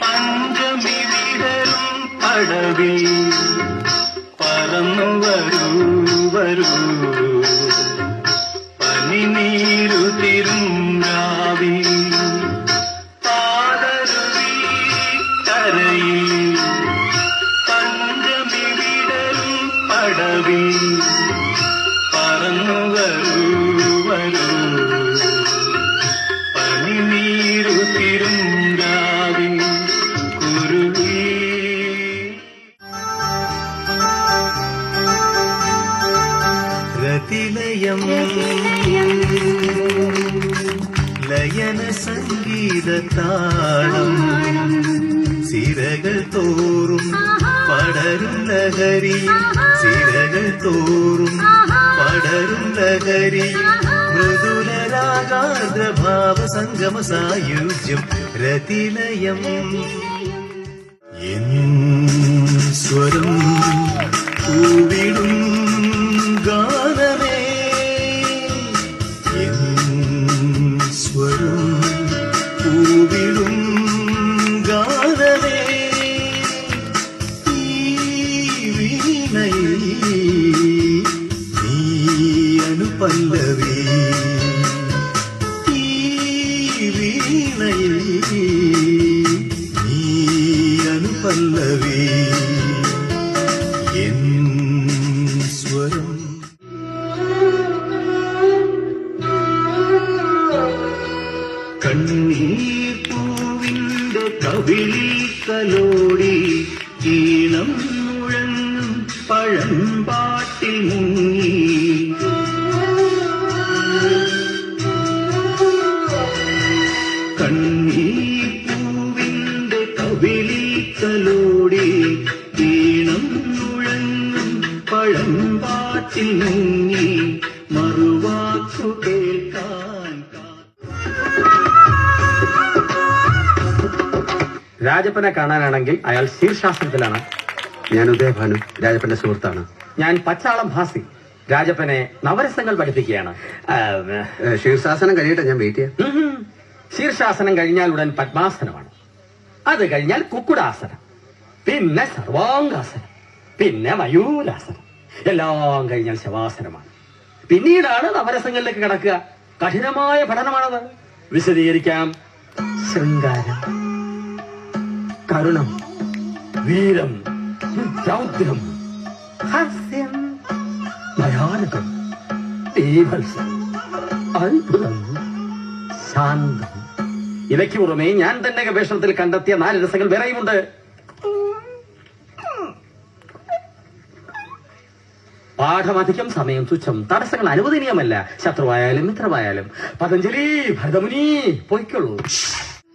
പഞ്ചമി വിടരും പടവിൽ പറന്നു വരൂ വരൂ. പനിനീരു തിരും രാവിൽ പാതരുവി കരയിൽ പഞ്ചമി വിടരും പടവിൽ ലയന സംഗീത താളം സിരകൾ തോറും പടരും ലഹരി. സിരകൾ തോറും പടരും ലഹരി. മൃദുലരാഗാർദ്രഭാവ സംഗമ സായുജ്യം രതിലയം അനുപല്ലവി ഈ വീണയിൽ നീ അനുപല്ലവി. എൻ സ്വരം. കലോടി മുഴങ്ങും പഴമ്പാട്ടിൽ മുങ്ങി രാജപ്പനെ കാണാനാണെങ്കിൽ അയാൾ ശീർഷാസനത്തിലാണ്. ഞാൻ ഉദയഭാനു രാജപ്പന്റെ സുഹൃത്താണ്. ഞാൻ പച്ചാളം ഭാസി രാജപ്പനെ നവരസങ്ങൾ പഠിപ്പിക്കുകയാണ്. ശീർഷാസനം കഴിയട്ടെ ഞാൻ വെയിറ്റ് ചെയ്യാം? ശീർശാസനം ശീർഷാസനം കഴിഞ്ഞാൽ ഉടൻ പത്മാസനമാണ്. അത് കഴിഞ്ഞാൽ കുക്കുടാസനം. പിന്നെ സർവാംഗാസനം. പിന്നെ മയൂരാസനം. എല്ലാം കഴിഞ്ഞാൽ ശവാസനമാണ്. പിന്നീടാണ് നവരസങ്ങളിലേക്ക് കിടക്കുക. കഠിനമായ പഠനമാണത്. വിശദീകരിക്കാം. ശൃംഗാരം. കരുണം വീരം രൗദ്രം ഹാസ്യം. ഭയാനകം ബീഭത്സം അത്ഭുതം ശാന്തം. ഇവയ്ക്ക് പുറമെ ഞാൻ തന്നെ ഗവേഷണത്തിൽ കണ്ടെത്തിയ നാല് രസങ്ങൾ വേറെയുമുണ്ട്. പാഠമധികം സമയം തുച്ഛം തടസ്സങ്ങൾ അനുവദനീയമല്ല. ശത്രുവായാലും മിത്രമായാലും പതഞ്ജലി ഭരതമുനി പൊയ്ക്കൊള്ളൂ.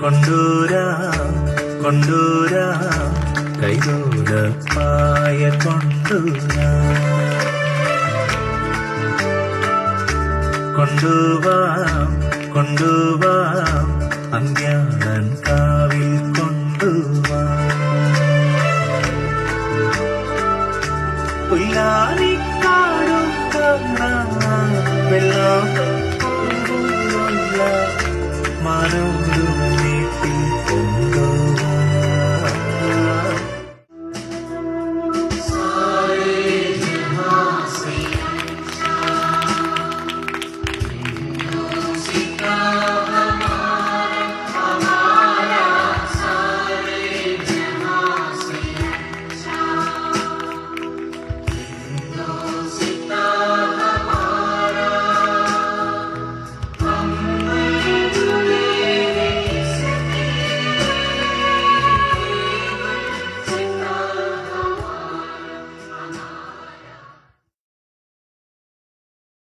കൊണ്ടൂരാ കൊണ്ടൂരാ കൈകൂടപ്പായ കൊണ്ടൂരാ. കൊണ്ടുവാം കൊണ്ടുവാം അന്ത്യാളൻ കാവിൽ കൊണ്ടുവാം. പുല്ലാനിക്കാടും കാണാം വെള്ളം മനോരു